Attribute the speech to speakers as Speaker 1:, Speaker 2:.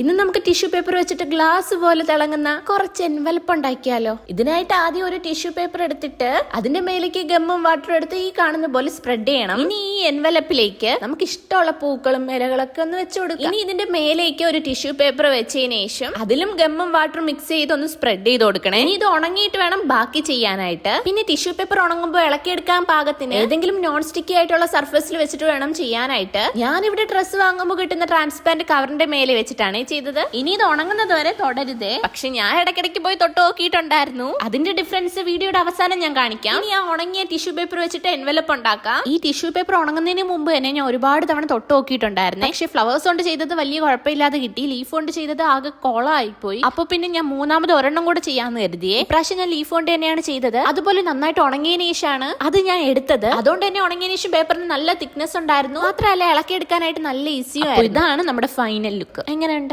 Speaker 1: ഇന്ന് നമുക്ക് tissue paper വെച്ചിട്ട് ഗ്ലാസ് പോലെ തിളങ്ങുന്ന കുറച്ച് എൻവലപ്പ് ഉണ്ടാക്കിയാലോ? ഇതിനായിട്ട് ആദ്യം ഒരു ടിഷ്യൂ പേപ്പർ എടുത്തിട്ട് അതിന്റെ മേലേക്ക് ഗമ്മും വാട്ടറും എടുത്ത് ഈ കാണുന്ന പോലെ സ്പ്രെഡ് ചെയ്യണം. ഇനി ഈ എൻവലപ്പിലേക്ക് നമുക്ക് ഇഷ്ടമുള്ള പൂക്കളും ഇലകളൊക്കെ ഒന്ന് വെച്ച് ഇനി ഇതിന്റെ മേലേക്ക് ഒരു ടിഷ്യൂ പേപ്പർ വെച്ചതിന് ശേഷം അതിലും ഗമ്മും വാട്ടറും മിക്സ് ചെയ്ത് ഒന്ന് സ്പ്രെഡ് ചെയ്ത് കൊടുക്കണേ. ഇനി ഇത് ഉണങ്ങിയിട്ട് വേണം ബാക്കി ചെയ്യാനായിട്ട്. പിന്നെ ടിഷ്യൂ പേപ്പർ ഉണങ്ങുമ്പോൾ ഇളക്കിയെടുക്കാൻ പാകത്തിന് ഏതെങ്കിലും നോൺ സ്റ്റിക്കി ആയിട്ടുള്ള സർഫസിൽ വെച്ചിട്ട് വേണം ചെയ്യാനായിട്ട്. ഞാനിവിടെ ഡ്രസ്സ് വാങ്ങുമ്പോൾ കിട്ടുന്ന ട്രാൻസ്പാരന്റ് കവറിന്റെ മേലെ വെച്ചിട്ടാണ് ഈ ചെയ്തത്? ഇനി ഇത് ഉണങ്ങുന്നത് വരെ തുടരുതേ. പക്ഷെ ഞാൻ ഇടയ്ക്കിടയ്ക്ക് പോയി തൊട്ട് നോക്കിയിട്ടുണ്ടായിരുന്നു. അതിന്റെ ഡിഫറൻസ് വീഡിയോയുടെ അവസാനം ഞാൻ കാണിക്കാം. ഇനി ആ ഉണങ്ങിയ ടിഷ്യൂ പേപ്പർ വെച്ചിട്ട് എൻവലപ്പ് ഉണ്ടാക്കാം. ഈ ടിഷ്യൂ പേപ്പർ ഉണങ്ങുന്നതിന് മുമ്പ് തന്നെ ഞാൻ ഒരുപാട് തവണ തൊട്ട് നോക്കിയിട്ടുണ്ടായിരുന്നു. പക്ഷെ ഫ്ലവേഴ്സ് കൊണ്ട് ചെയ്തത് വലിയ കുഴപ്പമില്ലാതെ കിട്ടി. ലീഫ് കൊണ്ട് ചെയ്തത് ആകെ കോളായിപ്പോയി. അപ്പൊ പിന്നെ ഞാൻ മൂന്നാമത് ഒരെണ്ണം കൂടെ ചെയ്യാന്ന് കരുതിയേ. പ്രാവശ്യം ഞാൻ ലീഫ് കൊണ്ട് തന്നെയാണ് ചെയ്തത്. അതുപോലെ നന്നായിട്ട് ഉണങ്ങിയ ശേഷമാണ് അത് ഞാൻ എടുത്തത്. അതുകൊണ്ട് തന്നെ ഉണങ്ങിയ ശേഷം പേപ്പറിന് നല്ല തിക്നെസ് ഉണ്ടായിരുന്നു. മാത്രമല്ല ഇളക്കി എടുക്കാനായിട്ട് നല്ല ഈസിയും ഇതാണ് നമ്മുടെ ഫൈനൽ ലുക്ക് എങ്ങനെയുണ്ട്?